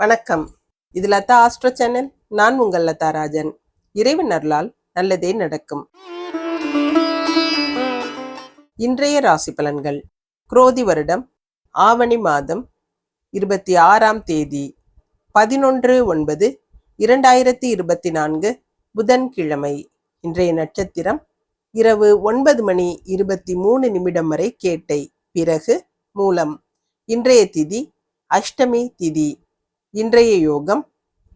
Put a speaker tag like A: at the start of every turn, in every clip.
A: வணக்கம். இது Latha astro channel. நான் உங்கள் லதா ராஜன். இறைவன் அருளால் நல்லதே நடக்கும். இன்றைய ராசி பலன்கள். குரோதி வருடம் ஆவணி மாதம் இருபத்தி ஆறாம் தேதி பதினொன்று ஒன்பது இரண்டாயிரத்தி இருபத்தி நான்கு புதன்கிழமை. இன்றைய நட்சத்திரம் இரவு ஒன்பது மணி இருபத்தி மூணு நிமிடம் வரை கேட்டை. பிறகு மூலம். இன்றைய திதி அஷ்டமி திதி. இன்றைய யோகம்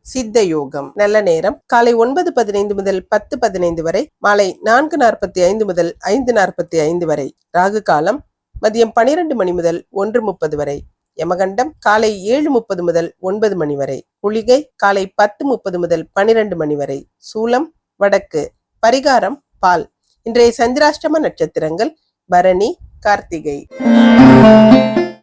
A: சித்த யோகம். நல்ல நேரம். காலை ஒன்பது பதினைந்து முதல் பத்து பதினைந்து வரை மாலை நான்கு நாற்பத்தி ஐந்து முதல் ஐந்து நாற்பத்தி ஐந்து வரை ராகு காலம் மதியம் பனிரெண்டு மணி முதல் ஒன்று முப்பது வரை யமகண்டம் காலை ஏழு முப்பது முதல் ஒன்பது மணி வரை குளிகை காலை பத்து முப்பது முதல் பனிரெண்டு மணி வரை சூலம் வடக்கு பரிகாரம் பால். இன்றைய சந்திராஷ்டம நட்சத்திரங்கள் பரணி கார்த்திகை.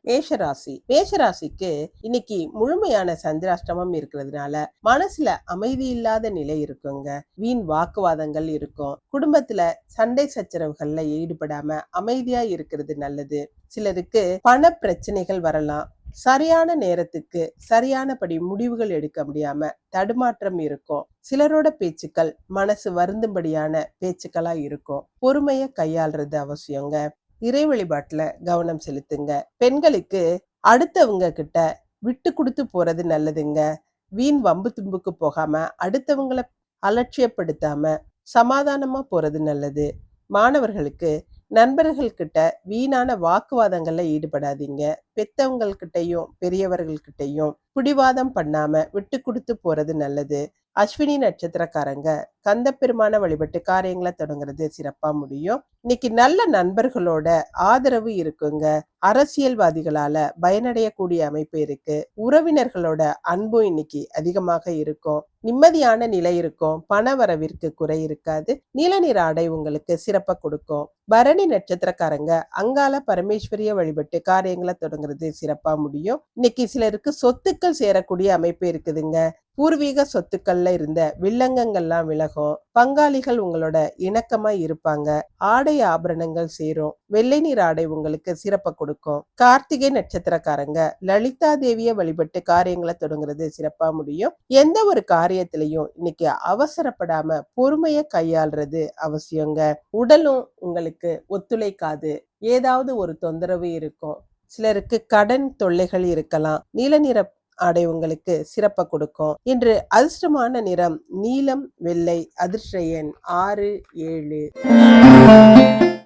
A: மேஷராசி. மேஷராசிக்கு இன்னைக்கு முழுமையான சந்திராஷ்டமம் இருக்கிறதுனால மனசுல அமைதி இல்லாத நிலை இருக்குங்க. வீண் வாக்குவாதங்கள் இருக்கும். குடும்பத்துல சண்டை சச்சரவுகள்ல ஈடுபடாம அமைதியா இருக்கிறது நல்லது. சிலருக்கு பண பிரச்சனைகள் வரலாம். சரியான நேரத்துக்கு சரியானபடி முடிவுகள் எடுக்க முடியாம தடுமாற்றம் இருக்கும். சிலரோட பேச்சுக்கள் மனசு வருந்தும்படியான பேச்சுக்களா இருக்கும். பொறுமைய கையாள்றது அவசியங்க. இறை வழிபாட்டுல கவனம் செலுத்துங்க. பெண்களுக்கு அடுத்தவங்க கிட்ட விட்டு கொடுத்து போறது நல்லதுங்க. வீண் வம்பு தும்புக்கு போகாம அடுத்தவங்கள அலட்சியப்படுத்தாம சமாதானமா போறது நல்லது. மாணவர்களுக்கு நண்பர்கள்கிட்ட வீணான வாக்குவாதங்கள்ல ஈடுபடாதீங்க. பெத்தவங்கள்கிட்டையும் பெரியவர்கள்கிட்டையும் பிடிவாதம் பண்ணாம விட்டு கொடுத்து போறது நல்லது. அஸ்வினி நட்சத்திரக்காரங்க. கந்த பெருமான வழிபட்டு காரியங்களை தொடங்குறது சிறப்பா முடியும். இன்னைக்கு நல்ல நண்பர்களோட ஆதரவு இருக்குங்க. அரசியல்வாதிகளால பயனடையக்கூடிய அமைப்பு இருக்கு. உறவினர்களோட அன்பும் இன்னைக்கு அதிகமாக இருக்கும். நிம்மதியான நிலை இருக்கும். பண வரவிற்கு குறை இருக்காது. நீல நிற ஆடை உங்களுக்கு சிறப்ப கொடுக்கும். பரணி நட்சத்திரக்காரங்க அங்கால பரமேஸ்வரிய வழிபட்டு காரியங்களை தொடங்குறது சிறப்பா முடியும். இன்னைக்கு சிலருக்கு சொத்துக்கள் சேரக்கூடிய அமைப்பு இருக்குதுங்க. பூர்வீக சொத்துக்கள்ல இருந்த வில்லங்கங்கள்லாம் விலகும். பங்காளிகள் உங்களோட இணக்கமா இருப்பாங்க. ஆடை ஆபரணங்கள் சேரும். வெள்ளை நீர் ஆடை உங்களுக்கு சிறப்பை கொடுக்கும். கார்த்திகை நட்சத்திரக்காரங்க லலிதா தேவியை வழிபட்டு காரியங்களை தொடங்குறது சிறப்பா முடியும். எந்த ஒரு காரியத்திலையும் இன்னைக்கு அவசரப்படாம பொறுமைய கையாள்றது அவசியங்க. உடலும் உங்களுக்கு ஒத்துழைக்காது. ஏதாவது ஒரு தொந்தரவு இருக்கும். சிலருக்கு கடன் தொல்லைகள் இருக்கலாம். நீல நிற ஆடை உங்களுக்கு சிறப்ப கொடுக்கும். இன்று அதிர்ஷ்டமான நிறம் நீலம் வெள்ளை அதிர்ஷ்ட எண் ஆறு ஏழு.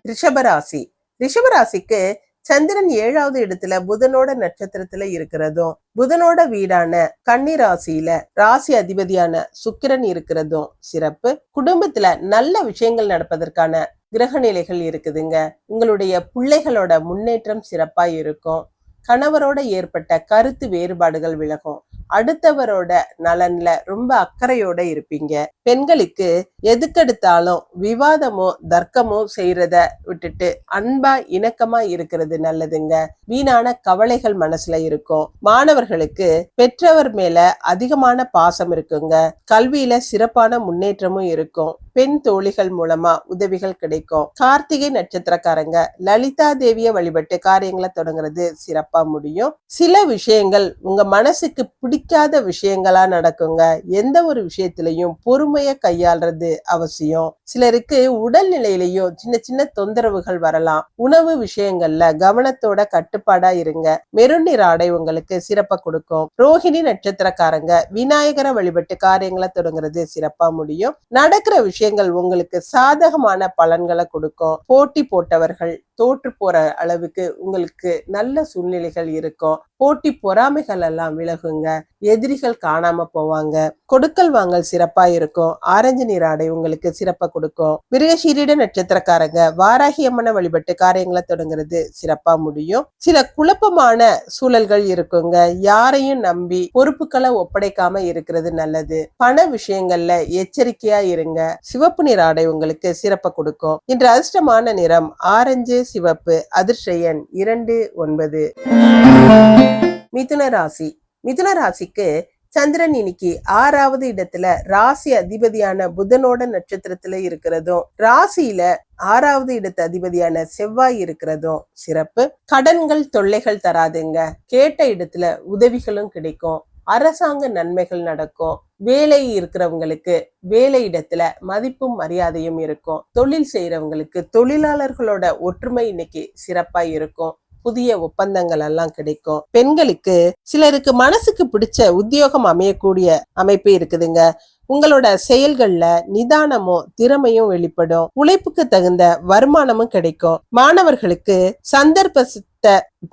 A: ரிஷபராசி. ரிஷபராசிக்கு சந்திரன் ஏழாவது இடத்துல புதனோட நட்சத்திரத்துல இருக்கிறதும் புதனோட வீடான கன்னி ராசியில ராசி அதிபதியான சுக்கிரன் இருக்கிறதும் சிறப்பு. குடும்பத்துல நல்ல விஷயங்கள் நடப்பதற்கான கிரக நிலைகள் இருக்குதுங்க. உங்களுடைய பிள்ளைகளோட முன்னேற்றம் சிறப்பா இருக்கும். கணவரோட ஏற்பட்ட கருத்து வேறுபாடுகள் விலகும். அடுத்தவரோட நலன்ல ரொம்ப அக்கறையோட இருப்பீங்க. பெண்களுக்கு எதுக்கெடுத்தாலும் விவாதமோ தர்க்கமோ செய்யறத விட்டுட்டு அன்பா இணக்கமா இருக்கிறது நல்லதுங்க. வீணான கவலைகள் மனசுல இருக்கும். மாணவர்களுக்கு பெற்றவர் மேல அதிகமான பாசம் இருக்குங்க. கல்வியில சிறப்பான முன்னேற்றமும் இருக்கும். பெண் தோழிகள் மூலமா உதவிகள் கிடைக்கும். கார்த்திகை நட்சத்திரக்காரங்க லலிதா தேவிய வழிபட்டு காரியங்களை தொடங்குறது சிறப்பா முடியும். சில விஷயங்கள் உங்க மனசுக்கு பிடிக்காத விஷயங்களா நடக்குங்க. எந்த ஒரு விஷயத்திலையும் பொறுமைய கையாள்றது அவசியம். சிலருக்கு உடல் நிலையிலையும் சின்ன சின்ன தொந்தரவுகள் வரலாம். உணவு விஷயங்கள்ல கவனத்தோட கட்டுப்பாடா இருங்க. மெருநீர் ஆடை உங்களுக்கு சிறப்பா கொடுக்கும். ரோஹிணி நட்சத்திரக்காரங்க விநாயகரை வழிபட்டு காரியங்களை தொடங்குறது சிறப்பா முடியும். நடக்கிற விஷயம் விஷயங்கள் உங்களுக்கு சாதகமான பலன்களை கொடுக்கும். போட்டி போட்டவர்கள் தோற்று போற அளவுக்கு உங்களுக்கு நல்ல சூழ்நிலைகள் இருக்கும். போட்டி பொறாமைகள் எல்லாம் விலகுங்க. எதிரிகள் காணாம போவாங்க. கொடுக்கல் வாங்கல் சிறப்பா இருக்கும். ஆரஞ்சு நீர் ஆடை உங்களுக்கு சிறப்பா கொடுக்கும். மிருகசீரிட நட்சத்திரக்காரங்க வாராகி அம்மனை வழிபட்டு காரியங்களை தொடங்குறது சிறப்பா முடியும். சில குழப்பமான சூழல்கள் இருக்குங்க. யாரையும் நம்பி பொறுப்புகளை ஒப்படைக்காம இருக்கிறது நல்லது. பண விஷயங்கள்ல எச்சரிக்கையா இருங்க. சிவப்பு நிற ஆடை உங்களுக்கு சிறப்பை கொடுக்கும். இன்று அதிர்ஷ்டமான நிறம் ஆரஞ்சு சிவப்பு அதிர்ஷ்ட எண் இரண்டு ஒன்பது. மிதுன ராசி. மிதுன ராசிக்கு சந்திரன் இன்னைக்கு ஆறாவது இடத்துல ராசி அதிபதியான புதனோட நட்சத்திரத்துல இருக்கிறதும் ராசியில ஆறாவது இடத்து அதிபதியான செவ்வாய் இருக்கிறதும் சிறப்பு. கடன்கள் தொல்லைகள் தராதுங்க. கேட்ட இடத்துல உதவிகளும் கிடைக்கும். அரசாங்க நன்மைகள் நடக்கும். வேலை இருக்கிறவங்களுக்கு வேலை இடத்துல மதிப்பும் மரியாதையும் இருக்கும். தொழில் செய்யறவங்களுக்கு தொழிலாளர்களோட ஒற்றுமை இன்னைக்கு சிறப்பா இருக்கும். புதிய ஒப்பந்தங்கள் எல்லாம் கிடைக்கும். பெண்களுக்கு சிலருக்கு மனசுக்கு பிடிச்ச உத்தியோகம் அமையக்கூடிய அமைப்பு இருக்குதுங்க. உங்களோட செயல்கள்ல நிதானமும் திறமையும் வெளிப்படும். உழைப்புக்கு தகுந்த வருமானமும் கிடைக்கும். மாணவர்களுக்கு சந்தர்ப்ப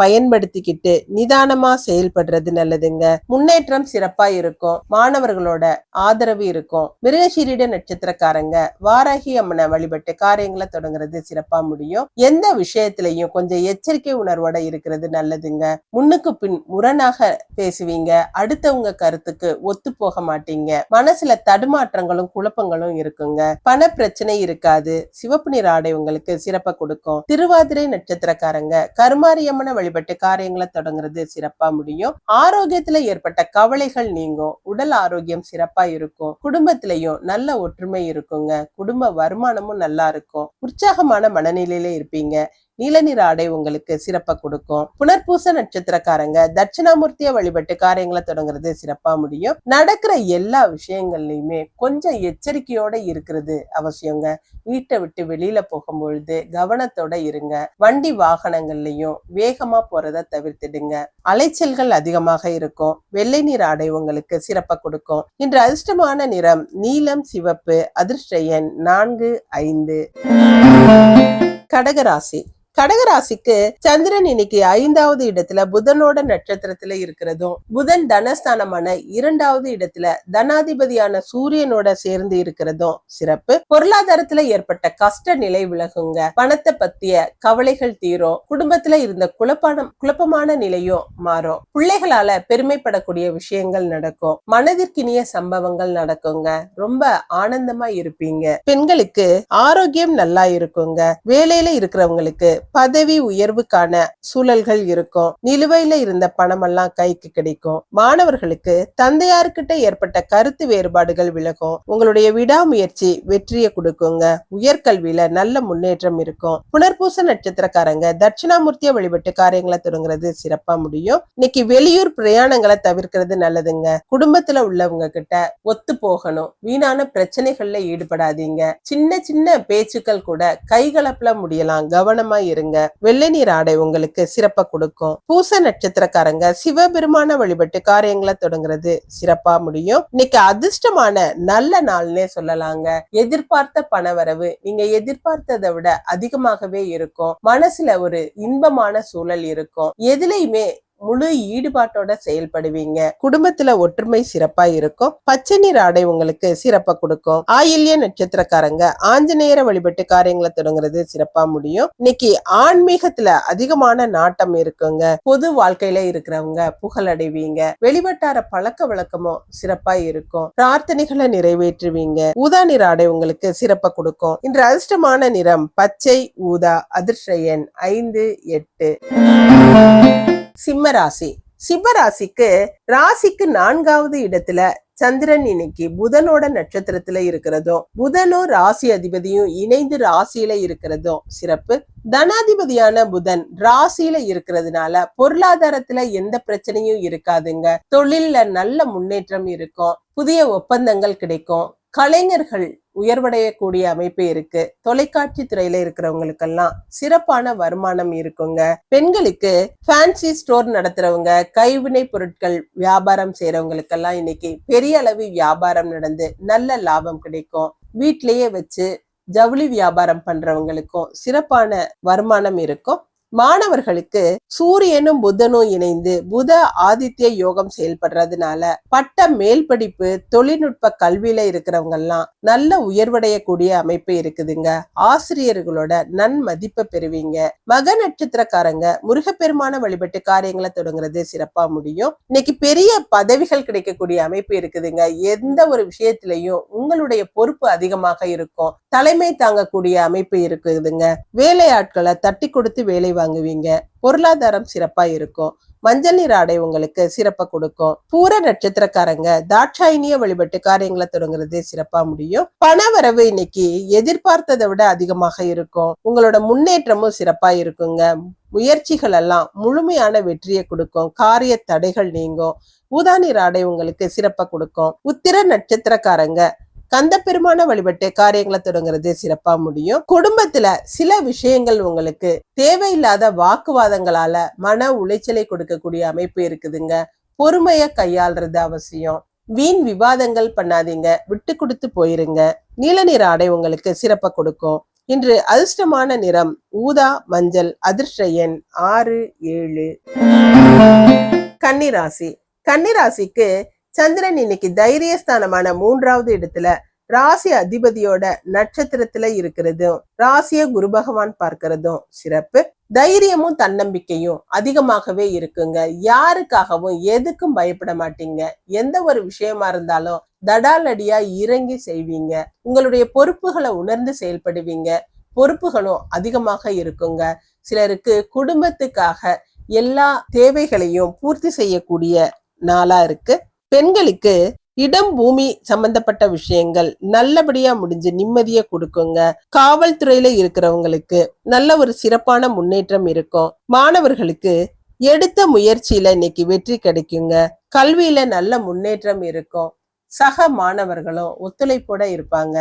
A: பயன்படுத்திக்கிட்டு நிதானமா செயல்படுறது நல்லதுங்க. முன்னேற்றம் சிறப்பா இருக்கும். மாணவர்களோட ஆதரவு இருக்கும். மிருகசீரிட நட்சத்திரக்காரங்க வாராகி அம்மனை வழிபட்டு காரியங்களை தொடங்குறது சிறப்பா முடியும். எந்த விஷயத்திலையும் கொஞ்சம் எச்சரிக்கை உணர்வோட இருக்கிறது நல்லதுங்க. முன்னுக்கு பின் முரணாக பேசுவீங்க. அடுத்தவங்க கருத்துக்கு ஒத்து போக மாட்டீங்க. மனசுல தடுமாற்றங்களும் குழப்பங்களும் இருக்குங்க. பண பிரச்சனை இருக்காது. சிவப்பு நிற ஆடை உங்களுக்கு சிறப்பா கொடுக்கும். திருவாதிரை நட்சத்திரக்காரங்க கருமாரியம்மனை வழிபட்டு காரியங்களை தொடங்குறது சிறப்பா முடியும். ஆரோக்கியத்துல ஏற்பட்ட கவலைகள் நீங்கும். உடல் ஆரோக்கியம் சிறப்பா இருக்கும். குடும்பத்திலையும் நல்ல ஒற்றுமை இருக்குங்க. குடும்ப வருமானமும் நல்லா இருக்கும். உற்சாகமான மனநிலையில இருப்பீங்க. நீலநிற ஆடை உங்களுக்கு சிறப்பாக கொடுக்கும். புனர்பூச நட்சத்திரக்காரங்க தட்சிணாமூர்த்திய வழிபட்டு காரியங்களை தொடங்குறது சிறப்பா முடியும். நடக்கிற எல்லா விஷயங்கள்லயுமே கொஞ்சம் எச்சரிக்கையோட இருக்கிறது அவசியங்க. வீட்டை விட்டு வெளியில போகும்பொழுது கவனத்தோட இருங்க. வண்டி வாகனங்கள்லயும் வேகமா போறத தவிர்த்துடுங்க. அலைச்சல்கள் அதிகமாக இருக்கும். வெள்ளை நிற ஆடை உங்களுக்கு சிறப்பா கொடுக்கும். இன்று அதிர்ஷ்டமான நிறம் நீலம் சிவப்பு அதிர்ஷ்ட எண் நான்கு ஐந்து. கடகராசி. கடகராசிக்கு சந்திரன் இன்னைக்கு ஐந்தாவது இடத்துல புதனோட நட்சத்திரத்துல இருக்கிறதும் புதன் தனஸ்தானமான இரண்டாவது இடத்துல தனாதிபதியான சூரியனோட சேர்ந்து இருக்கிறதும் சிறப்பு. பொருளாதாரத்துல ஏற்பட்ட கஷ்ட நிலை விலகுங்க. பணத்தை பத்திய கவலைகள் தீரும். குடும்பத்துல இருந்த குழப்பான குழப்பமான நிலையும் மாறும். பிள்ளைகளால பெருமைப்படக்கூடிய விஷயங்கள் நடக்கும். மனதிற்கினிய சம்பவங்கள் நடக்குங்க. ரொம்ப ஆனந்தமா இருப்பீங்க. பெண்களுக்கு ஆரோக்கியம் நல்லா இருக்குங்க. வேலையில இருக்கிறவங்களுக்கு பதவி உயர்வுக்கான சூழல்கள் இருக்கும். நிலுவையில இருந்த பணமெல்லாம் கைக்கு கிடைக்கும். மாணவர்களுக்கு தந்தையார்கிட்ட ஏற்பட்ட கருத்து வேறுபாடுகள் விலகும். உங்களுடைய விடாமுயற்சி வெற்றியை கொடுக்குங்க. உயர்கல்வியில நல்ல முன்னேற்றம் இருக்கும். புனர்பூச நட்சத்திரக்காரங்க தட்சிணாமூர்த்திய வழிபட்டு காரியங்களை தொடங்குறது சிறப்பா முடியும். இன்னைக்கு வெளியூர் பிரயாணங்களை தவிர்க்கிறது நல்லதுங்க. குடும்பத்துல உள்ளவங்க கிட்ட ஒத்து போகணும். வீணான பிரச்சனைகள்ல ஈடுபடாதீங்க. சின்ன சின்ன பேச்சுக்கள் கூட கைகலப்புல முடியலாம். கவனமா இருங்க. வெள்ளை நீர் ஆடை உங்களுக்கு சிறப்பா கொடுக்கும். பூச நட்சத்திரக்காரங்க சிவபெருமான வழிபட்டு காரியங்களை தொடங்குறது சிறப்பா முடியும். இன்னைக்கு அதிர்ஷ்டமான நல்ல நாள்னே சொல்லலாங்க. எதிர்பார்த்த பணவரவு நீங்க எதிர்பார்த்ததை விட அதிகமாகவே இருக்கும். மனசுல ஒரு இன்பமான சூழல் இருக்கும். எதுலையுமே முழு ஈடுபாட்டோட செயல்படுவீங்க. குடும்பத்துல ஒற்றுமை சிறப்பா இருக்கும். பச்சை நிற ஆடை உங்களுக்கு சிறப்பா கொடுக்கும். ஆயில்ய நட்சத்திரக்காரங்க ஆஞ்சநேயர வழிபட்டு காரியங்களை தொடங்குறது சிறப்பா முடியும். இன்னைக்கு ஆன்மீகத்துல அதிகமான நாட்டம் இருக்குங்க. பொது வாழ்க்கையில இருக்கிறவங்க புகழடைவீங்க. வெளிவட்டார பழக்க வழக்கமும் சிறப்பா இருக்கும். பிரார்த்தனைகளை நிறைவேற்றுவீங்க. ஊதா நிற ஆடை உங்களுக்கு சிறப்பா கொடுக்கும். இன்று அதிர்ஷ்டமான நிறம் பச்சை ஊதா அதிர்ஷ்ட எண் ஐந்து எட்டு. சிம்ம ராசி சிம்ம ராசிக்கு ராசிக்கு நான்காவது இடத்துல சந்திரன் இன்னைக்கு புதனோட நட்சத்திரத்துல இருக்கிறதும் புதனும் ராசி அதிபதியும் இணைந்து ராசியில இருக்கிறதும் சிறப்பு. தனாதிபதியான புதன் ராசியில இருக்கிறதுனால பொருளாதாரத்துல எந்த பிரச்சனையும் இருக்காதுங்க. தொழில்ல நல்ல முன்னேற்றம் இருக்கும். புதிய ஒப்பந்தங்கள் கிடைக்கும். கலைஞர்கள் உயர்வடையக்கூடிய அமைப்பு இருக்கு. தொலைக்காட்சி துறையில இருக்கிறவங்களுக்கெல்லாம் சிறப்பான வருமானம் இருக்குங்க. பெண்களுக்கு ஃபேன்சி ஸ்டோர் நடத்துறவங்க கைவினை பொருட்கள் வியாபாரம் செய்யறவங்களுக்கெல்லாம் இன்னைக்கு பெரிய அளவு வியாபாரம் நடந்து நல்ல லாபம் கிடைக்கும். வீட்லயே வச்சு ஜவுளி வியாபாரம் பண்றவங்களுக்கும் சிறப்பான வருமானம் இருக்கும். மாணவர்களுக்கு சூரியனும் புதனும் இணைந்து புத ஆதித்ய யோகம் செயல்படுறதுனால பட்ட மேல் படிப்பு தொழில்நுட்ப கல்வியில இருக்கிறவங்க எல்லாம் நல்ல உயர்வடையக்கூடிய அமைப்பு இருக்குதுங்க. ஆசிரியர்களோட நன்மதிப்பை பெறுவீங்க. மக நட்சத்திரக்காரங்க முருகப்பெருமான வழிபட்டு காரியங்களை தொடங்குறது சிறப்பா முடியும். இன்னைக்கு பெரிய பதவிகள் கிடைக்கக்கூடிய அமைப்பு இருக்குதுங்க. எந்த ஒரு விஷயத்திலையும் உங்களுடைய பொறுப்பு அதிகமாக இருக்கும். தலைமை தாங்கக்கூடிய அமைப்பு இருக்குதுங்க. வேலையாட்களை தட்டி கொடுத்து வேலை வாங்குவீங்க. பொருளாதாரம் சிறப்பா இருக்கும். மஞ்சள் நிற ஆடை உங்களுக்கு சிறப்பை கொடுக்கும். பூர நட்சத்திரக்காரங்க தாட்சாயினிய வழிபட்டு காரியங்களை தொடங்குறதே சிறப்பா முடியும். பண வரவு இன்னைக்கு எதிர்பார்த்ததை விட அதிகமாக இருக்கும். உங்களோட முன்னேற்றமும் சிறப்பா இருக்குங்க. முயற்சிகள் எல்லாம் முழுமையான வெற்றியை கொடுக்கும். காரிய தடைகள் நீங்கும். ஊதா நிற ஆடை உங்களுக்கு சிறப்பை கொடுக்கும். உத்திர நட்சத்திரக்காரங்க கந்த பெருமான வழிபட்டு காரியங்களை தொடங்குறது சிறப்பா முடியும். குடும்பத்துல சில விஷயங்கள் உங்களுக்கு தேவையில்லாத வாக்குவாதங்களால மன உளைச்சலை கொடுக்கக்கூடிய அமைப்பு இருக்குதுங்க. பொறுமைய கையாள்றது அவசியம். வீண் விவாதங்கள் பண்ணாதீங்க. விட்டு கொடுத்து போயிருங்க. நீல நிற ஆடை உங்களுக்கு சிறப்பை கொடுக்கும். இன்று அதிர்ஷ்டமான நிறம் ஊதா மஞ்சள் அதிர்ஷ்ட எண் ஆறு ஏழு. கன்னிராசி. கன்னிராசிக்கு சந்திரன் இன்னைக்கு தைரியஸ்தானமான மூன்றாவது இடத்துல ராசி அதிபதியோட நட்சத்திரத்துல இருக்கிறதும் ராசிய குரு பகவான் பார்க்கிறதும் சிறப்பு. தைரியமும் தன்னம்பிக்கையும் அதிகமாகவே இருக்குங்க. யாருக்காகவும் எதுக்கும் பயப்பட மாட்டீங்க. எந்த ஒரு விஷயமா இருந்தாலும் தடாலடியா இறங்கி செய்வீங்க. உங்களுடைய பொறுப்புகளை உணர்ந்து செயல்படுவீங்க. பொறுப்புகளும் அதிகமாக இருக்குங்க. சிலருக்கு குடும்பத்துக்காக எல்லா தேவைகளையும் பூர்த்தி செய்யக்கூடிய நாளா இருக்கு. பெண்களுக்கு இடம் பூமி சம்பந்தப்பட்ட விஷயங்கள் நல்லபடியா முடிஞ்சு நிம்மதியை கொடுக்குங்க. காவல்துறையில இருக்கிறவங்களுக்கு நல்ல ஒரு சிறப்பான முன்னேற்றம் இருக்கும். மாணவர்களுக்கு எடுத்த முயற்சியில இன்னைக்கு வெற்றி கிடைக்குங்க. கல்வியில நல்ல முன்னேற்றம் இருக்கும். சக மாணவர்களும் ஒத்துழைப்போட இருப்பாங்க.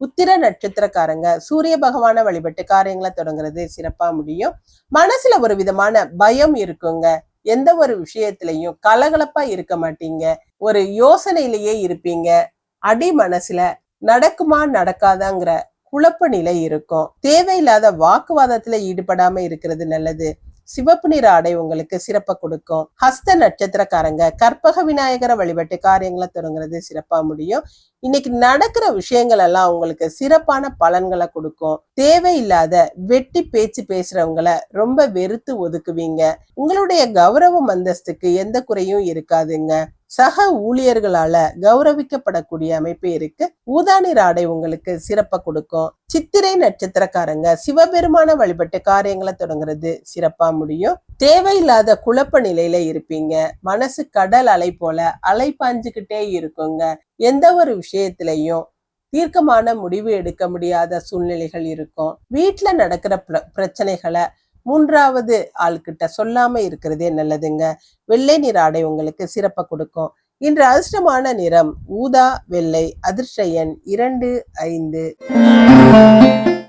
A: உத்திர நட்சத்திரக்காரங்க சூரிய பகவான வழிபட்டு காரியங்களை தொடங்குறது சிறப்பா முடியும். மனசுல ஒரு விதமான பயம் இருக்குங்க. எந்த ஒரு விஷயத்திலையும் கலகலப்பா இருக்க மாட்டீங்க. ஒரு யோசனையிலேயே இருப்பீங்க. அடி மனசுல நடக்குமா நடக்காதாங்கிற குழப்ப நிலை இருக்கும். தேவையில்லாத வாக்குவாதத்துல ஈடுபடாம இருக்கிறது நல்லது. சிவப்பு நிற ஆடை உங்களுக்கு சிறப்பை கொடுக்கும். ஹஸ்த நட்சத்திரக்காரங்க கற்பக விநாயகரை வழிபட்டு காரியங்களை தொடங்குறது சிறப்பா முடியும். இன்னைக்கு நடக்கிற விஷயங்கள் எல்லாம் உங்களுக்கு சிறப்பான பலன்களை கொடுக்கும். தேவையில்லாத வெட்டி பேச்சு பேசுறவங்கள ரொம்ப வெறுத்து ஒதுக்குவீங்க. உங்களுடைய கௌரவம் அந்தஸ்துக்கு எந்த குறையும் இருக்காதுங்க. சக ஊழியர்களால கௌரவிக்கப்படக்கூடிய அமைப்பு இருக்கு. ஊதானிர் ஆடை உங்களுக்கு சிறப்பை கொடுக்கும். சித்திரை நட்சத்திரக்காரங்க சிவபெருமான வழிபட்டு காரியங்களை தொடங்குறது சிறப்பா முடியும். தேவையில்லாத குழப்ப நிலையில இருப்பீங்க. மனசு கடல் அலை போல அலை பாஞ்சுக்கிட்டே இருக்குங்க. எந்த ஒரு விஷயத்திலையும் தீர்க்கமான முடிவு எடுக்க முடியாத சூழ்நிலைகள் இருக்கும். வீட்டுல நடக்கிற பிர- பிரச்சனைகளை மூன்றாவது ஆள்கிட்ட சொல்லாம இருக்கிறதே நல்லதுங்க. வெள்ளை நிற ஆடை உங்களுக்கு சிறப்பை கொடுக்கும். இன்று அதிர்ஷ்டமான நிறம் ஊதா வெள்ளை அதிர்ஷ்ட எண் இரண்டு ஐந்து.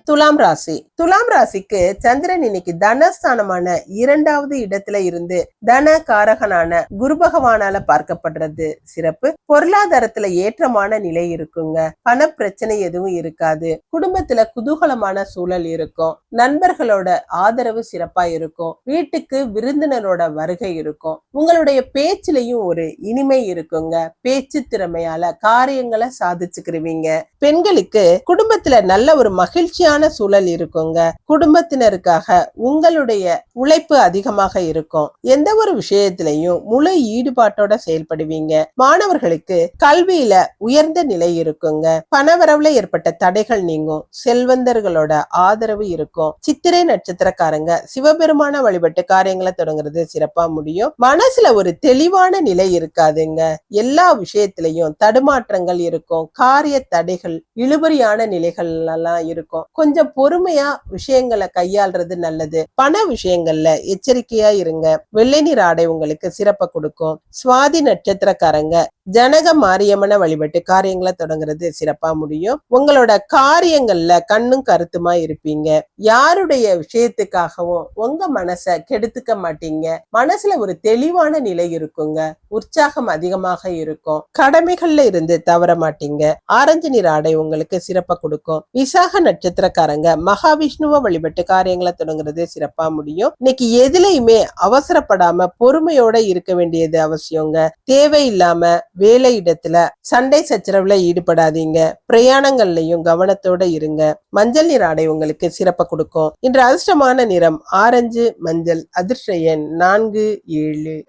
A: துலாம் ராசி. துலாம் ராசிக்கு சந்திரன் இன்னைக்கு தனஸ்தானமான இரண்டாவது இடத்துல இருந்து தன காரகனான குரு பகவானால பார்க்கப்படுறது சிறப்பு. பொருளாதாரத்துல ஏற்றமான நிலை இருக்குங்க. பண பிரச்சனை எதுவும் இருக்காது. குடும்பத்துல குதூகலமான சூழல் இருக்கும். நண்பர்களோட ஆதரவு சிறப்பா இருக்கும். வீட்டுக்கு விருந்தினரோட வருகை இருக்கும். உங்களுடைய பேச்சிலையும் ஒரு இனிமை இருக்குங்க. பேச்சு திறமையால காரியங்களை சாதிச்சுக்கிருவீங்க. பெண்களுக்கு குடும்பத்துல நல்ல ஒரு மகிழ்ச்சியான சூழல் இருக்குங்க. குடும்பத்தினருக்காக உங்களுடைய உழைப்பு அதிகமாக இருக்கும். எந்த ஒரு விஷயத்திலையும் முழு ஈடுபாட்டோட செயல்படுவீங்க. மாணவர்களுக்கு கல்வியில உயர்ந்த நிலை இருக்குங்க. பணவரவுல ஏற்பட்ட தடைகள் நீங்கும். செல்வந்தர்களோட ஆதரவு இருக்கும். சித்திரை நட்சத்திரக்காரங்க சிவபெருமான வழிபட்டு காரியங்களை தொடங்குறது சிறப்பா முடியும். மனசுல ஒரு தெளிவான நிலை இருக்காதுங்க. எல்லா விஷயத்திலையும் தடுமாற்றங்கள் இருக்கும். காரிய தடைகள் இழுபறியான நிலைகள் எல்லாம் இருக்கும். கொஞ்சம் பொறுமையா விஷயங்களை கையாள்றது நல்லது. பண விஷயங்கள்ல எச்சரிக்கையா இருங்க. வெள்ளை நீர் ஆடை உங்களுக்கு சிறப்பை கொடுக்கும். சுவாதி நட்சத்திரக்காரங்க ஜனக மாரியம்மனை வழிபட்டு காரியங்களை தொடங்குறது சிறப்பா முடியும். உங்களோட காரியங்கள்ல கண்ணும் கருத்துமா இருப்பீங்க. யாருடைய விஷயத்துக்காகவும் உங்க மனச கெடுத்துக்க மாட்டீங்க. மனசுல ஒரு தெளிவான நிலை இருக்குங்க. உற்சாகம் அதிகமாக இருக்கும். கடமைகள்ல இருந்து தவற மாட்டீங்க. ஆரஞ்சு நிற ஆடை உங்களுக்கு சிறப்பை கொடுக்கும். விசாக நட்சத்திர பணக்காரங்க. மகாவிஷ்ணுவை வழிபட்டு காரியங்களை தொடங்குறது சிறப்பா முடியும். இன்னைக்கு எதுலையுமே அவசரப்படாம பொறுமையோட இருக்க வேண்டியது அவசியங்க. தேவையில்லாம வேலை இடத்துல சண்டை சச்சரவுல ஈடுபடாதீங்க. பிரயாணங்கள்லயும் கவனத்தோட இருங்க. மஞ்சள் நிற ஆடை உங்களுக்கு சிறப்பை கொடுக்கும். இன்று அதிர்ஷ்டமான நிறம் ஆரஞ்சு மஞ்சள். அதிர்ஷ்ட எண் நான்கு ஏழு.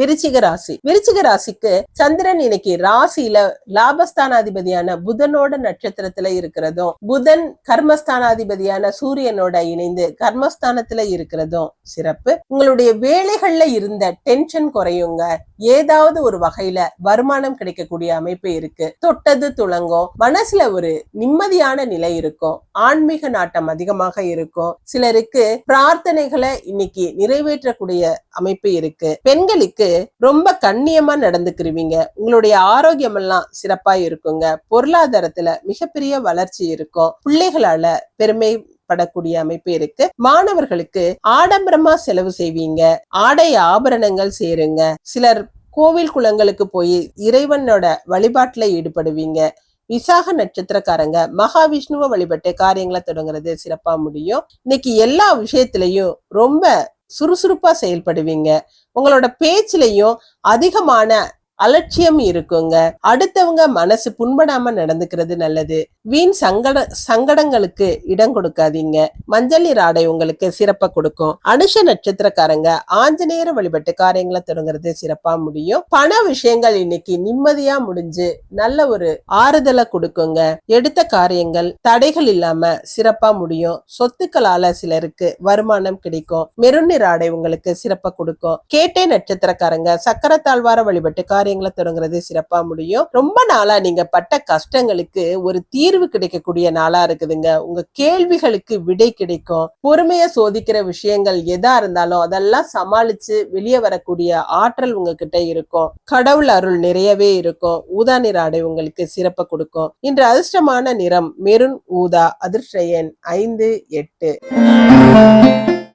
A: விருச்சிக ராசி. விருச்சிக ராசிக்கு சந்திரன் இன்னைக்கு ராசியில லாபஸ்தானாதிபதியான புதனோட நட்சத்திரத்துல இருக்கிறதும் புதன் கர்மஸ்தானாதிபதியான சூரியனோட இணைந்து கர்மஸ்தானத்துல இருக்கிறதும் சிறப்பு. உங்களுடைய வேலைகள்ல இருந்த டென்ஷன் குறையுங்க. ஏதாவது ஒரு வகையில வருமானம் கிடைக்கக்கூடிய அமைப்பு இருக்கு. தொட்டது துளங்கும். மனசுல ஒரு நிம்மதியான நிலை இருக்கும். ஆன்மீக நாட்டம் அதிகமாக இருக்கும். சிலருக்கு பிரார்த்தனைகளை இன்னைக்கு நிறைவேற்றக்கூடிய அமைப்பு இருக்கு. பெண்களுக்கு ரொம்ப கண்ணியமா நடந்துக்கிருவீங்க. உங்களுடைய ஆரோக்கியம் எல்லாம் சிறப்பா இருக்குங்க. பொருளாதாரத்துல மிகப்பெரிய வளர்ச்சி இருக்கும். பிள்ளைகளால பெருமை படக்கூடிய அமைப்பு இருக்கு. மாணவர்களுக்கு ஆடம்பரமா செலவு செய்வீங்க. ஆடை ஆபரணங்கள் சேருங்க. சிலர் கோவில் குளங்களுக்கு போய் இறைவனோட வழிபாட்டுல ஈடுபடுவீங்க. விசாக நட்சத்திரக்காரங்க மகாவிஷ்ணுவை வழிபட்டு காரியங்களை தொடங்குறது சிறப்பா முடியும். இன்னைக்கு எல்லா விஷயத்திலையும் ரொம்ப சுறுசுறுப்பாக செயல்படுவீங்க. உங்களோட பேச்சிலையும் அதிகமான அலட்சியம் இருக்குங்க. அடுத்தவங்க மனசு புண்படாம நடந்துக்கிறது நல்லது. வீண் சங்கட சங்கடங்களுக்கு இடம் கொடுக்காதீங்க. மஞ்சள் நீர் ஆடை உங்களுக்கு சிறப்பா கொடுக்கும். அனுஷ நட்சத்திரக்காரங்க ஆஞ்சநேயர் வழிபட்டு காரியங்களை தொடங்குறது சிறப்பா முடியும். பண விஷயங்கள் இன்னைக்கு நிம்மதியா முடிஞ்சு நல்ல ஒரு ஆறுதலை கொடுக்குங்க. எடுத்த காரியங்கள் தடைகள் இல்லாம சிறப்பா முடியும். சொத்துக்களால சிலருக்கு வருமானம் கிடைக்கும். மெருநீர் ஆடை உங்களுக்கு சிறப்பா கொடுக்கும். கேட்டே நட்சத்திரக்காரங்க சக்கர தாழ்வார வழிபட்டு காரியங்களை தொடங்குறது சிறப்பா முடியும். ரொம்ப நாளா நீங்க பட்ட கஷ்டங்களுக்கு ஒரு தீர்வு கிடைக்கக்கூடிய நாளா இருக்குதுங்க. உங்க கேள்விகளுக்கு விடை கிடைக்கும். பொறுமையா சோதிக்கிற விஷயங்கள் எதா இருந்தாலும் அதெல்லாம் சமாளிச்சு வெளியே வரக்கூடிய ஆற்றல் உங்ககிட்ட இருக்கும். கடவுள் அருள் நிறையவே இருக்கும். ஊதா நிற ஆடை உங்களுக்கு சிறப்பை கொடுக்கும். இன்று அதிர்ஷ்டமான நிறம் மெருன் ஊதா அதிர்ஷ்ட எண் ஐந்து எட்டு.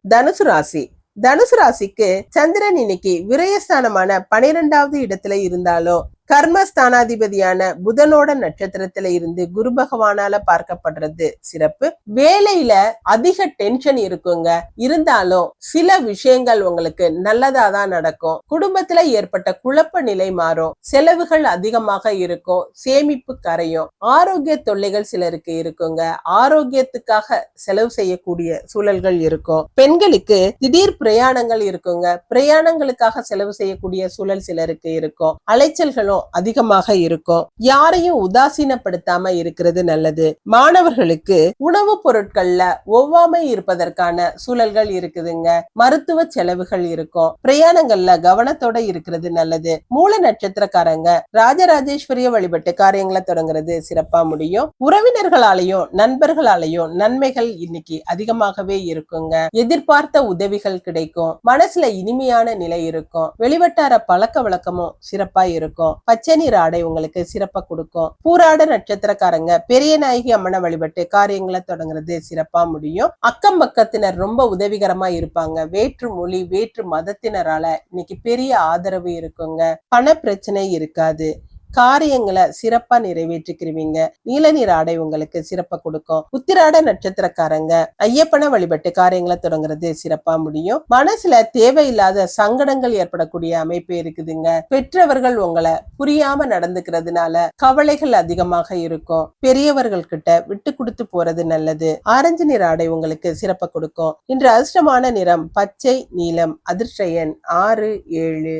A: தனுசு ராசி. தனுசு ராசிக்கு சந்திரன் இன்னைக்கு விரயஸ்தானமான பனிரெண்டாவது இடத்துல இருந்தாலும் கர்மஸ்தானாதிபதியான புதனோட நட்சத்திரத்துல இருந்து குரு பகவானால பார்க்கப்படுறது சிறப்பு. வேலையில அதிக டென்ஷன் இருக்குங்க. இருந்தாலும் சில விஷயங்கள் உங்களுக்கு நல்லதா தான் நடக்கும். குடும்பத்துல ஏற்பட்ட குழப்ப நிலை மாறும். செலவுகள் அதிகமாக இருக்கும். சேமிப்பு கரையும். ஆரோக்கிய தொல்லைகள் சிலருக்கு இருக்குங்க. ஆரோக்கியத்துக்காக செலவு செய்யக்கூடிய சூழல்கள் இருக்கும். பெண்களுக்கு திடீர் பிரயாணங்கள் இருக்குங்க. பிரயாணங்களுக்காக செலவு செய்யக்கூடிய சூழல் சிலருக்கு இருக்கும். அலைச்சல்களும் அதிகமாக இருக்கும். யாரையும் உதாசீனப்படுத்தாம இருக்கிறது நல்லது. மாணவர்களுக்கு உணவுப் பொருட்கள்ல ஒவ்வாமை இருப்பதற்கான சூழல்கள் இருக்குதுங்க. மருத்துவ செலவுகள் இருக்கும். பிரயாணங்கள்ல கவனத்தோட இருக்கிறது நல்லது. மூல நட்சத்திரக்காரங்க ராஜராஜேஸ்வரிய வழிபட்டு காரியங்களை தொடங்குறது சிறப்பா முடியும். உறவினர்களாலையும் நண்பர்களாலையும் நன்மைகள் இன்னைக்கு அதிகமாகவே இருக்குங்க. எதிர்பார்த்த உதவிகள் கிடைக்கும். மனசுல இனிமையான நிலை இருக்கும். வெளிவட்டார பழக்க வழக்கமும் சிறப்பா இருக்கும். பச்சை நிற ஆடை உங்களுக்கு சிறப்பா கொடுக்கும். பூராட நட்சத்திரக்காரங்க பெரிய நாயகி அம்மனை வழிபட்டு காரியங்களை தொடங்குறது சிறப்பா முடியும். அக்கம் பக்கத்தினர் ரொம்ப உதவிகரமா இருப்பாங்க. வேற்று மொழி வேற்று மதத்தினரால இன்னைக்கு பெரிய ஆதரவு இருக்குங்க. பண பிரச்சனை இருக்காது. காரியங்களை சிறப்பா நிறைவேற்றிக்கிருவீங்க. நீல நீர் ஆடை உங்களுக்கு சிறப்பா கொடுக்கும். உத்திராட நட்சத்திரக்காரங்க ஐயப்பனை வழிபட்டு காரியங்களை தொடங்குறது சிறப்பா முடியும். மனசுல தேவையில்லாத சங்கடங்கள் ஏற்படக்கூடிய அமைப்பு இருக்குதுங்க. பெற்றவர்கள் உங்களை புரியாம நடந்துக்கிறதுனால கவலைகள் அதிகமாக இருக்கும். பெரியவர்கள் கிட்ட விட்டு கொடுத்து போறது நல்லது. ஆரஞ்சு நிற ஆடை உங்களுக்கு சிறப்பா கொடுக்கும். இன்று அதிர்ஷ்டமான நிறம் பச்சை நீலம் அதிர்ஷ்ட எண் ஆறு ஏழு.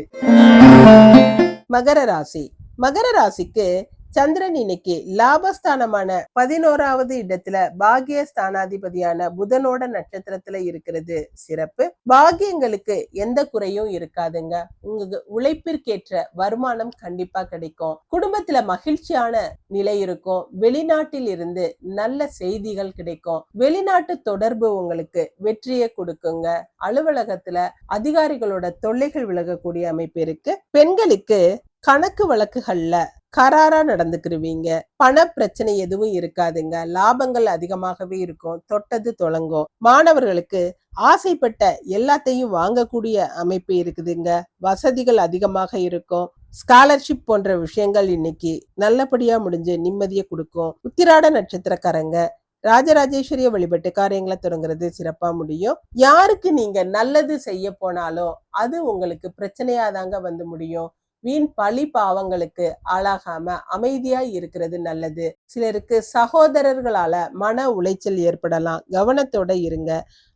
A: மகர ராசி. மகர ராசிக்கு சந்திரன் இன்னைக்கு லாபஸ்தானமான பதினோராவது இடத்துல பாகிய ஸ்தானாதிபதியான புதனோட நட்சத்திரத்துல இருக்கிறது. சிறப்பு. பாகியங்களுக்கு எந்த குறையும் இருக்காதுங்க. உங்க உழைப்பிற்கேற்ற வருமானம் கண்டிப்பா கிடைக்கும். குடும்பத்துல மகிழ்ச்சியான நிலை இருக்கும். வெளிநாட்டில் இருந்து நல்ல செய்திகள் கிடைக்கும். வெளிநாட்டு தொடர்பு உங்களுக்கு வெற்றியை கொடுக்குங்க. அலுவலகத்துல அதிகாரிகளோட தொல்லைகள் விலகக்கூடிய அமைப்பு இருக்கு. பெண்களுக்கு கணக்கு வழக்குகள்ல கராரா நடந்துக்கிருவீங்க. பண பிரச்சனை எதுவும் இருக்காதுங்க. லாபங்கள் அதிகமாகவே இருக்கும். தொட்டது தொடங்கும் மாணவர்களுக்கு ஆசைப்பட்ட எல்லாத்தையும் வாங்கக்கூடிய அமைப்பு இருக்குதுங்க. வசதிகள் அதிகமாக இருக்கும். ஸ்காலர்ஷிப் போன்ற விஷயங்கள் இன்னைக்கு நல்லபடியா முடிஞ்சு நிம்மதியை கொடுக்கும். உத்திராட நட்சத்திரக்காரங்க ராஜராஜேஸ்வரிய வழிபட்டு காரியங்களை தொடங்குறது சிறப்பா முடியும். யாருக்கு நீங்க நல்லது செய்ய போனாலும் அது உங்களுக்கு பிரச்சனையா தாங்க வந்து முடியும். வீண் பழி பாவங்களுக்கு ஆளாகாம அமைதியா இருக்கிறது நல்லது. சிலருக்கு சகோதரர்களால மன உளைச்சல் ஏற்படலாம். கவனத்தோட இருங்க.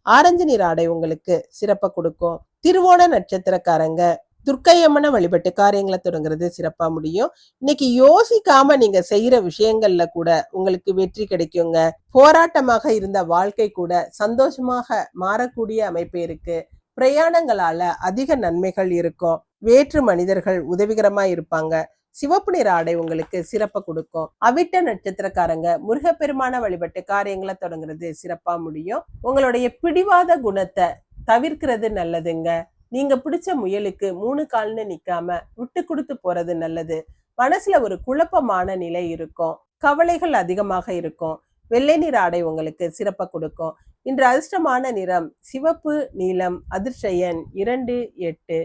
A: ஆரஞ்சு நீர் ஆடை உங்களுக்கு சிறப்பை கொடுக்கும். திருவோண நட்சத்திரக்காரங்க துர்க்கையம்மனை வழிபட்டு காரியங்களை தொடங்குறது சிறப்பா முடியும். இன்னைக்கு யோசிக்காம நீங்க செய்யற விஷயங்கள்ல கூட உங்களுக்கு வெற்றி கிடைக்குங்க. போராட்டமாக இருந்த வாழ்க்கை கூட சந்தோஷமாக மாறக்கூடிய அமைப்பு இருக்கு. பிரயாணங்களால அதிக நன்மைகள் இருக்கும். வேற்று மனிதர்கள் உதவிகரமா இருப்பாங்க. சிவப்பு நிற ஆடை உங்களுக்கு சிறப்பை கொடுக்கும். அவிட்ட நட்சத்திரக்காரங்க முருகப்பெருமான வழிபட்டு காரியங்களை தொடங்குறது சிறப்பா முடியும். உங்களுடைய பிடிவாத குணத்தை தவிர்க்கிறது நல்லதுங்க. நீங்க பிடிச்ச முயலுக்கு மூணு கால்னு நிக்காம விட்டு கொடுத்து போறது நல்லது. மனசுல ஒரு குழப்பமான நிலை இருக்கும். கவலைகள் அதிகமாக இருக்கும். வெள்ளை நிற ஆடை உங்களுக்கு சிறப்பை கொடுக்கும். இன்று அதிர்ஷ்டமான நிறம் சிவப்பு நீலம் அதிர்ஷயன் இரண்டு எட்டு.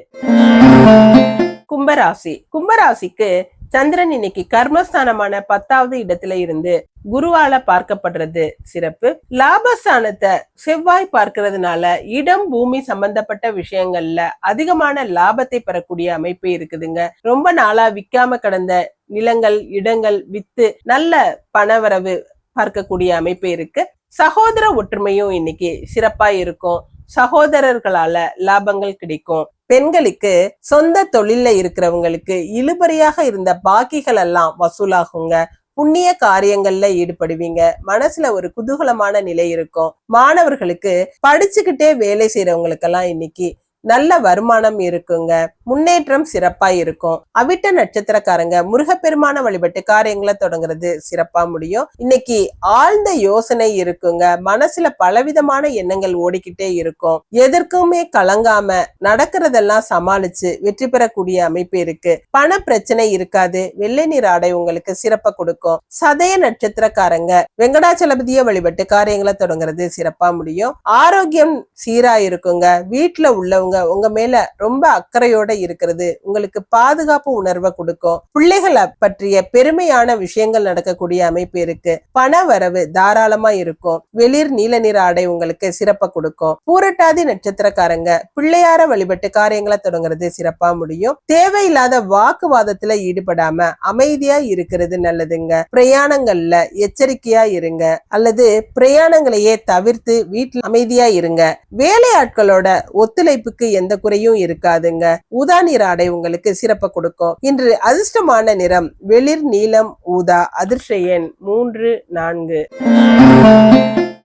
A: கும்பராசி. கும்பராசிக்கு சந்திரன் இன்னைக்கு கர்மஸ்தானமான பத்தாவது இடத்துல இருந்து குருவால பார்க்கப்படுறது சிறப்பு. லாபஸ்தானத்தை செவ்வாய் பார்க்கறதுனால இடம் பூமி சம்பந்தப்பட்ட விஷயங்கள்ல அதிகமான லாபத்தை பெறக்கூடிய அமைப்பு இருக்குதுங்க. ரொம்ப நாளா விற்காம கடந்த நிலங்கள் இடங்கள் வித்து நல்ல பணவரவு பார்க்கக்கூடிய அமைப்பு இருக்கு. சகோதர ஒற்றுமையும் இன்னைக்கு சிறப்பா இருக்கும். சகோதரர்களால லாபங்கள் கிடைக்கும். பெண்களுக்கு சொந்த தொழில்ல இருக்கிறவங்களுக்கு இழுபறியாக இருந்த பாக்கிகள் எல்லாம் வசூலாகுங்க. புண்ணிய காரியங்கள்ல ஈடுபடுவீங்க. மனசுல ஒரு குதூகலமான நிலை இருக்கும். மாணவர்களுக்கு படிச்சுக்கிட்டே வேலை செய்யறவங்களுக்கெல்லாம் இன்னைக்கு நல்ல வருமானம் இருக்குங்க. முன்னேற்றம் சிறப்பா இருக்கும். அவிட்ட நட்சத்திரக்காரங்க முருகப்பெருமான வழிபட்டு காரியங்களை தொடங்குறது சிறப்பா முடியும். இன்னைக்கு ஆழ்ந்த யோசனை இருக்குங்க. மனசுல பலவிதமான எண்ணங்கள் ஓடிக்கிட்டே இருக்கும். எதற்குமே கலங்காம நடக்கிறதெல்லாம் சமாளிச்சு வெற்றி பெறக்கூடிய அமைப்பு இருக்கு. பண பிரச்சனை இருக்காது. வெள்ளை நீர் ஆடை உங்களுக்கு சிறப்பா கொடுக்கும். சதய நட்சத்திரக்காரங்க வெங்கடாச்சலபதிய வழிபட்டு காரியங்களை தொடங்குறது சிறப்பா முடியும். ஆரோக்கியம் சீரா இருக்குங்க. வீட்டுல உள்ளவங்க உங்க மேல ரொம்ப அக்கறையோட இருக்கிறது உங்களுக்கு பாதுகாப்பு உணர்வை கொடுக்கும். பிள்ளைகளை பற்றிய பெருமையான விஷயங்கள் நடக்கக்கூடிய அமைப்பு இருக்கு. பண வரவு தாராளமா இருக்கும். வெளிர் நீல நிற ஆடை உங்களுக்கு சிறப்பை கொடுக்கும். பூரட்டாதி நட்சத்திரக்காரங்க பிள்ளையார வழிபட்டு காரியங்களை தொடங்குறது சிறப்பா முடியும். தேவையில்லாத வாக்குவாதத்துல ஈடுபடாம அமைதியா இருக்கிறது நல்லதுங்க. பிரயாணங்கள்ல எச்சரிக்கையா இருங்க. அல்லது பிரயாணங்களையே தவிர்த்து வீட்டில் அமைதியா இருங்க. வேலையாட்களோட ஒத்துழைப்புக்கு எந்த குறையும் இருக்காதுங்க. ஊதா நிற ஆடை உங்களுக்கு சிறப்பு கொடுக்கும். இன்று அதிர்ஷ்டமான நிறம் வெளிர் நீலம் ஊதா அதிர்ஷ்ட எண் மூன்று நான்கு.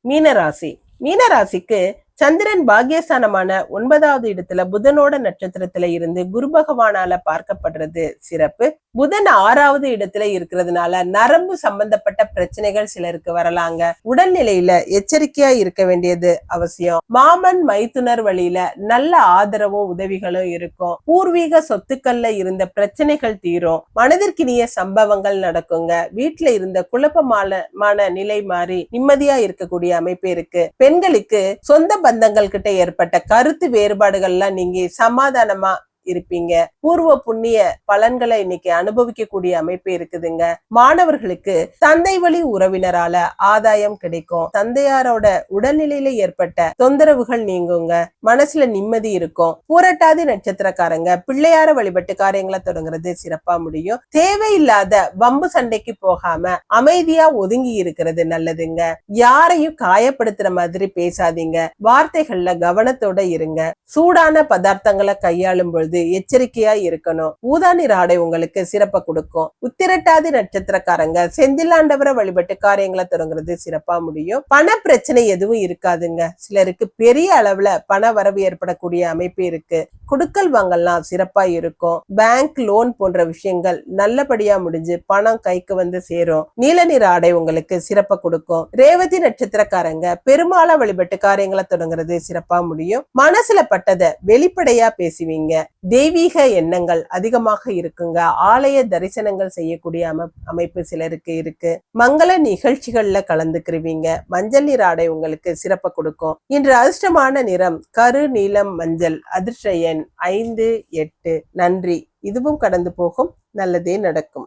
A: மீனராசி. மீனராசிக்கு சந்திரன் பாக்கியஸ்தானமான ஒன்பதாவது இடத்துல புதனோட நட்சத்திரத்துல இருந்து குரு பகவானால பார்க்கப்படுறது சிறப்பு. புதன் ஆறாவது இடத்துல இருக்கிறதுனால நரம்பு சம்பந்தப்பட்ட பிரச்சனைகள் சிலருக்கு வரலாங்க. உடல்நிலையில எச்சரிக்கையா இருக்க வேண்டியது அவசியம். மாமன் மைத்துனர் வழியில நல்ல ஆதரவும் உதவிகளும் இருக்கும். பூர்வீக சொத்துக்கள்ல இருந்த பிரச்சனைகள் தீரும். மனதிற்கினிய சம்பவங்கள் நடக்குங்க. வீட்டுல இருந்த குழப்பமான நிலை மாறி நிம்மதியா இருக்கக்கூடிய அமைப்பு இருக்கு. பெண்களுக்கு சொந்த பந்தங்கள் கிட்ட ஏற்பட்ட கருத்து வேறுபாடுகள்லாம் நீங்க சமாதானமா இருப்பீங்க. பூர்வ புண்ணிய பலன்களை இன்னைக்கு அனுபவிக்கக்கூடிய அமைப்பு இருக்குதுங்க. மாணவர்களுக்கு தந்தை வழி உறவினரால ஆதாயம் கிடைக்கும். தந்தையாரோட உடல்நிலையில ஏற்பட்ட தொந்தரவுகள் நீங்குங்க. மனசுல நிம்மதி இருக்கும். பூரட்டாதி நட்சத்திரக்காரங்க பிள்ளையார வழிபட்டு காரியங்களை தொடங்குறது சிறப்பா முடியும். தேவையில்லாத வம்பு சண்டைக்கு போகாம அமைதியா ஒதுங்கி இருக்கிறது நல்லதுங்க. யாரையும் காயப்படுத்துற மாதிரி பேசாதீங்க. வார்த்தைகள்ல கவனத்தோட இருங்க. சூடான பதார்த்தங்களை கையாளும் பொழுது எச்சரிக்கையா இருக்கணும். ஊதா நிற ஆடை உங்களுக்கு சிறப்பை கொடுக்கும். உத்திரட்டாதி நட்சத்திரக்காரங்க செந்திலாண்டவரை வழிபட்டு காரியங்களை தொடங்குறது சிறப்பா முடியும். பண பிரச்சனை எதுவும் இருக்காதுங்க. சிலருக்கு பெரிய அளவுல பண வரவு ஏற்படக்கூடிய அமைப்பு இருக்கு. குடுக்கல் வாங்கல்லாம் சிறப்பா இருக்கும். பேங்க் லோன் போன்ற விஷயங்கள் நல்லபடியா முடிஞ்சு பணம் கைக்கு வந்து சேரும். நீல நிற ஆடை உங்களுக்கு சிறப்பை கொடுக்கும். ரேவதி நட்சத்திரக்காரங்க பெருமாளா வழிபட்டு காரியங்களை தொடங்குறது சிறப்பா முடியும். மனசுல பட்டதை வெளிப்படையா பேசுவீங்க. தெய்வீக எண்ணங்கள் அதிகமாக இருக்குங்க. ஆலய தரிசனங்கள் செய்யக்கூடிய அமை அமைப்பு சிலருக்கு இருக்கு. மங்கள நிகழ்ச்சிகள்ல கலந்துக்கிருவீங்க. மஞ்சள் நீர் ஆடை உங்களுக்கு சிறப்பை கொடுக்கும். இன்று அதிர்ஷ்டமான நிறம் கரு நீலம் மஞ்சள் அதிர்ஷ்ட எண் ஐந்து எட்டு. நன்றி. இதுவும் கடந்து போகும். நல்லதே நடக்கும்.